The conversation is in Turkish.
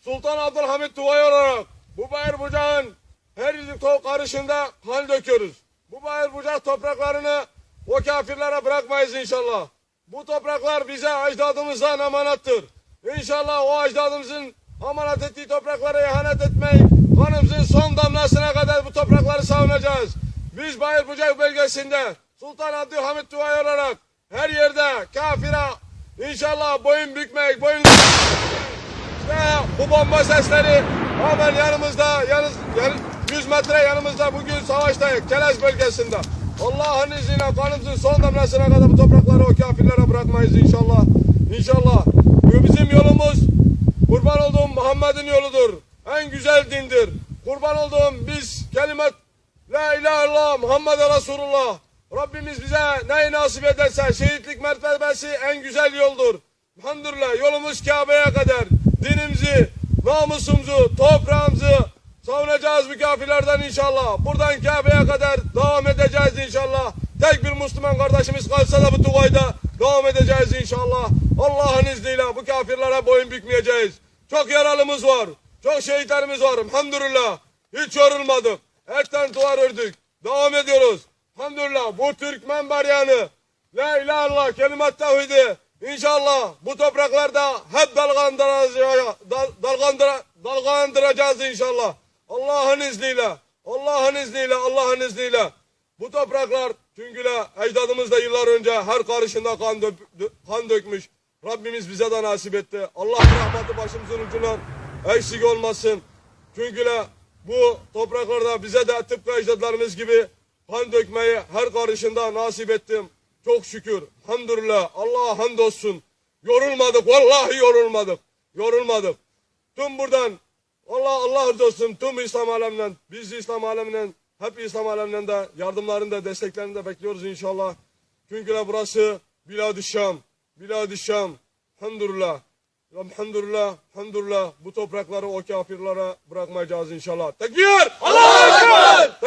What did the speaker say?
Sultan Abdülhamit Tuvay olarak bu bayır bucağın her yüzük to- karışında kan döküyoruz. Bu bayır bucak topraklarını o kafirlere bırakmayız inşallah. Bu topraklar bize ecdadımızdan emanattır. İnşallah o ecdadımızın emanet ettiği topraklara ihanet etmeyi kanımızın son damlasına kadar bu toprakları savunacağız. Biz Bayır Bucak bölgesinde Sultan Abdülhamit Tuvay olarak her yerde kafira inşallah boyun bükmek, boyun ve bu bomba sesleri hemen yanımızda, yalnız, yan- 100 metre yanımızda bugün savaştayız, Kelez bölgesinde. Allah'ın izniyle kanımızın son damlasına kadar bu toprakları o kafirlere bırakmayız inşallah. İnşallah. Bu bizim yolumuz kurban olduğum Muhammed'in yoludur. En güzel dindir. Kurban olduğum biz kelimet La ilahe illallah Muhammed Resulullah. Rabbimiz bize neyi nasip ederse şehitlik mertebesi en güzel yoldur. Elhamdülillah yolumuz Kabe'ye kadar dinimizi, namusumuzu, toprağımızı savunacağız bu kafirlerden inşallah. Buradan Kabe'ye kadar devam edeceğiz inşallah. Tek bir Müslüman kardeşimiz kalsa da bu Tugay'da devam edeceğiz inşallah. Allah'ın izniyle bu kafirlere boyun bükmeyeceğiz. Çok yaralımız var. Çok şehitlerimiz var. Elhamdülillah. Hiç yorulmadık. Etten duvar ördük. Devam ediyoruz. Elhamdülillah bu Türkmen baryanı. La ilahe illallah kelimet tevhidi. İnşallah bu topraklarda hep dalgalandıracağız, dal, dalgandıra, dalgalandıracağız inşallah. Allah'ın izniyle, Allah'ın izniyle, Allah'ın izniyle. Bu topraklar çünkü ecdadımız da yıllar önce her karışında kan, dö- kan dökmüş. Rabbimiz bize de nasip etti. Allah rahmeti başımızın ucundan eksik olmasın. Çünkü bu topraklarda bize de tıpkı ecdadlarımız gibi kan dökmeyi her karışında nasip ettim. Çok şükür. Hamdülillah. Allah'a hamdolsun. Yorulmadık. Vallahi yorulmadık. Yorulmadık. Tüm buradan Allah Allah razı olsun tüm İslam aleminden, biz İslam aleminden, hep İslam aleminden de yardımlarını da desteklerini de bekliyoruz inşallah. Çünkü de burası Bilad-ı Şam, Bilad-ı Şam. Hamdülillah. Elhamdülillah, hamdülillah bu toprakları o kafirlere bırakmayacağız inşallah. Tekbir! Allahu Ekber! Tekbir!